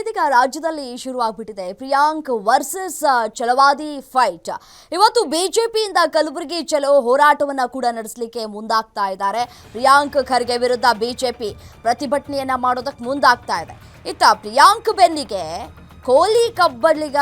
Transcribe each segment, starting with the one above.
ಇದೀಗ ರಾಜ್ಯದಲ್ಲಿ ಶುರುವಾಗ್ಬಿಟ್ಟಿದೆ. Priyank versus Chalavadi fight. ಇವತ್ತು ಬಿಜೆಪಿಯಿಂದ ಕಲಬುರಗಿ ಚಲೋ ಹೋರಾಟವನ್ನ ಕೂಡ ನಡೆಸಲಿಕ್ಕೆ ಮುಂದಾಗ್ತಾ ಇದ್ದಾರೆ. ಪ್ರಿಯಾಂಕ್ ಖರ್ಗೆ ವಿರುದ್ಧ ಬಿಜೆಪಿ ಪ್ರತಿಭಟನೆಯನ್ನ ಮಾಡೋದಕ್ಕೆ ಮುಂದಾಗ್ತಾ ಇದೆ. ಇತ್ತ ಪ್ರಿಯಾಂಕ್ ಬೆನ್ನಿಗೆ ಕೋಲಿ ಕಬ್ಬಳ್ಳಿಗ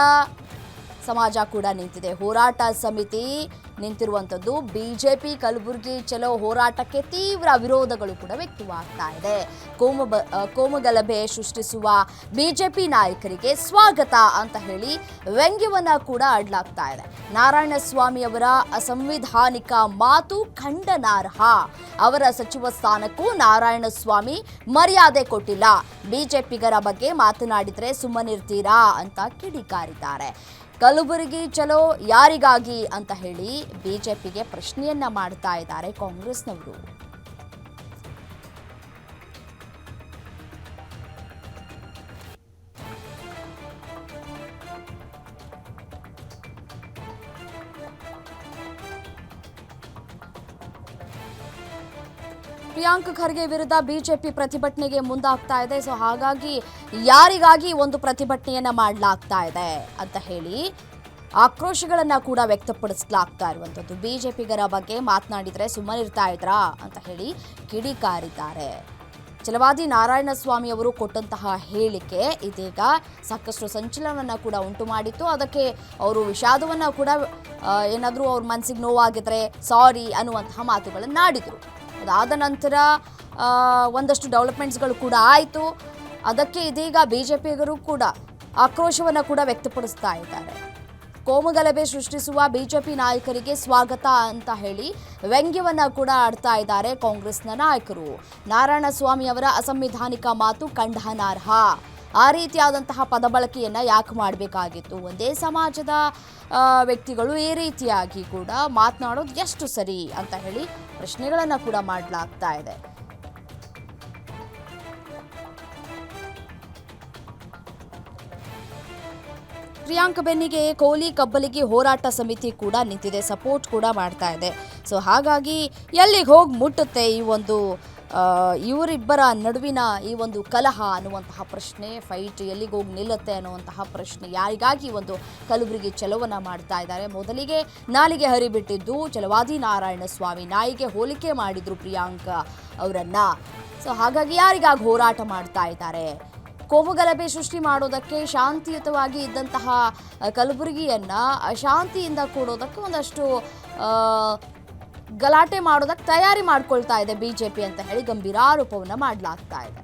ಸಮಾಜ ಕೂಡ ನಿಂತಿದೆ. ಹೋರಾಟ ಸಮಿತಿ ನಿಂತಿರುವಂಥದ್ದು. ಬಿಜೆಪಿ, ಕಲಬುರಗಿ ಚಲೋ ಹೋರಾಟಕ್ಕೆ ತೀವ್ರ ವಿರೋಧಗಳು ಕೂಡ ವ್ಯಕ್ತವಾಗ್ತಾ ಇದೆ. ಕೋಮು ಬ- ಕೋಮುಗಲಭೆ ಸೃಷ್ಟಿಸುವ ಬಿಜೆಪಿ ನಾಯಕರಿಗೆ ಸ್ವಾಗತ ಅಂತ ಹೇಳಿ ವ್ಯಂಗ್ಯವನ್ನ ಕೂಡ ಆಡ್ಲಾಗ್ತಾ ಇದೆ. ನಾರಾಯಣಸ್ವಾಮಿ ಅವರ ಅಸಂವಿಧಾನಿಕ ಮಾತು ಖಂಡನಾರ್ಹ. ಅವರ ಸಚಿವ ಸ್ಥಾನಕ್ಕೂ ನಾರಾಯಣಸ್ವಾಮಿ ಮರ್ಯಾದೆ ಕೊಟ್ಟಿಲ್ಲ. ಬಿಜೆಪಿಗರ ಬಗ್ಗೆ ಮಾತನಾಡಿದರೆ ಸುಮ್ಮನಿರ್ತೀರಾ ಅಂತ ಕಿಡಿಕಾರಿದ್ದಾರೆ. ಕಲಬುರಗಿ ಚಲೋ ಯಾರಿಗಾಗಿ ಅಂತ ಹೇಳಿ ಬಿಜೆಪಿಗೆ ಪ್ರಶ್ನೆಯನ್ನ ಮಾಡ್ತಾ ಇದ್ದಾರೆ ಕಾಂಗ್ರೆಸ್ನವರು. ಪ್ರಿಯಾಂಕ್ ಖರ್ಗೆ ವಿರುದ್ಧ ಬಿಜೆಪಿ ಪ್ರತಿಭಟನೆಗೆ ಮುಂದಾಗ್ತಾ ಇದೆ. ಸೊ ಹಾಗಾಗಿ ಯಾರಿಗಾಗಿ ಒಂದು ಪ್ರತಿಭಟನೆಯನ್ನ ಮಾಡಲಾಗ್ತಾ ಇದೆ ಅಂತ ಹೇಳಿ ಆಕ್ರೋಶಗಳನ್ನ ಕೂಡ ವ್ಯಕ್ತಪಡಿಸಲಾಗ್ತಾ ಇರುವಂಥದ್ದು. ಬಿಜೆಪಿಗರ ಬಗ್ಗೆ ಮಾತನಾಡಿದ್ರೆ ಸುಮ್ಮನಿರ್ತಾ ಇದ್ರಾ ಅಂತ ಹೇಳಿ ಕಿಡಿಕಾರಿದ್ದಾರೆ. ಛಲವಾದಿ ನಾರಾಯಣಸ್ವಾಮಿ ಅವರು ಕೊಟ್ಟಂತಹ ಹೇಳಿಕೆ ಇದೀಗ ಸಾಕಷ್ಟು ಸಂಚಲನವನ್ನು ಕೂಡ ಉಂಟು ಮಾಡಿತ್ತು. ಅದಕ್ಕೆ ಅವರು ವಿಷಾದವನ್ನು ಕೂಡ ಏನಾದರೂ ಅವ್ರ ಮನಸ್ಸಿಗೆ ನೋವಾಗಿದ್ರೆ ಸಾರಿ ಅನ್ನುವಂತಹ ಮಾತುಗಳನ್ನು ಆಡಿದರು ಅದಾದ ನಂತರ ಒಂದಷ್ಟು ಡೆವಲಪ್ಮೆಂಟ್ಸ್ಗಳು ಕೂಡ ಆಯಿತು. ಅದಕ್ಕೆ ಇದೀಗ ಬಿ ಜೆ ಪಿಗರು ಕೂಡ ಆಕ್ರೋಶವನ್ನು ಕೂಡ ವ್ಯಕ್ತಪಡಿಸ್ತಾ ಇದ್ದಾರೆ. ಕೋಮುಗಲಭೆ ಸೃಷ್ಟಿಸುವ ಬಿಜೆಪಿ ನಾಯಕರಿಗೆ ಸ್ವಾಗತ ಅಂತ ಹೇಳಿ ವ್ಯಂಗ್ಯವನ್ನು ಕೂಡ ಆಡ್ತಾ ಇದ್ದಾರೆ ಕಾಂಗ್ರೆಸ್ನ ನಾಯಕರು. ನಾರಾಯಣಸ್ವಾಮಿ ಅವರ ಅಸಂವಿಧಾನಿಕ ಮಾತು ಖಂಡನಾರ್ಹ ಆ ರೀತಿಯಾದಂತಹ ಪದ ಬಳಕೆಯನ್ನ ಯಾಕೆ ಮಾಡಬೇಕಾಗಿತ್ತು? ಒಂದೇ ಸಮಾಜದ ವ್ಯಕ್ತಿಗಳು ಈ ರೀತಿಯಾಗಿ ಕೂಡ ಮಾತನಾಡೋದು ಎಷ್ಟು ಸರಿ ಅಂತ ಹೇಳಿ ಪ್ರಶ್ನೆಗಳನ್ನು ಕೂಡ ಮಾಡಲಾಗ್ತಾ ಇದೆ. ಪ್ರಿಯಾಂಕ್ ಬೆನ್ನಿಗೆ ಕೋಹ್ಲಿ ಕಬ್ಬಲಿಗೆ ಹೋರಾಟ ಸಮಿತಿ ಕೂಡ ನಿಂತಿದೆ, ಸಪೋರ್ಟ್ ಕೂಡ ಮಾಡ್ತಾ ಇದೆ. ಸೊ, ಹಾಗಾಗಿ ಎಲ್ಲಿಗೆ ಹೋಗಿ ಮುಟ್ಟುತ್ತೆ ಈ ಒಂದು ಇವರಿಬ್ಬರ ನಡುವಿನ ಈ ಒಂದು ಕಲಹ ಅನ್ನುವಂತಹ ಪ್ರಶ್ನೆ ಫೈಟ್ ಎಲ್ಲಿಗೆ ಹೋಗಿ ನಿಲ್ಲುತ್ತೆ ಅನ್ನುವಂತಹ ಪ್ರಶ್ನೆ, ಯಾರಿಗಾಗಿ ಒಂದು ಕಲಬುರಗಿ ಚಲವನ್ನ ಮಾಡ್ತಾ ಇದ್ದಾರೆ? ಮೊದಲಿಗೆ ನಾಲಿಗೆ ಹರಿಬಿಟ್ಟಿದ್ದು ಚಲವಾದಿ ನಾರಾಯಣ ಸ್ವಾಮಿ. ನಾಯಿಗೆ ಹೋಲಿಕೆ ಮಾಡಿದ್ರು ಪ್ರಿಯಾಂಕ ಅವರನ್ನ. ಸೊ ಹಾಗಾಗಿ ಯಾರಿಗಾಗಿ ಹೋರಾಟ ಮಾಡ್ತಾ ಇದ್ದಾರೆ? ಕೋಮುಗಲಭೆ ಸೃಷ್ಟಿ ಮಾಡೋದಕ್ಕೆ ಶಾಂತಿಯುತವಾಗಿ ಇದ್ದಂತಹ ಕಲಬುರಗಿಯನ್ನು ಅಶಾಂತಿಯಿಂದ ಕೂಡೋದಕ್ಕೆ ಒಂದಷ್ಟು ಗಲಾಟೆ ಮಾಡೋದಕ್ಕೆ ತಯಾರಿ ಮಾಡ್ಕೊಳ್ತಾ ಇದೆ ಬಿಜೆಪಿ ಅಂತ ಹೇಳಿ ಗಂಭೀರ ಆರೋಪವನ್ನು ಮಾಡಲಾಗ್ತಾ ಇದೆ.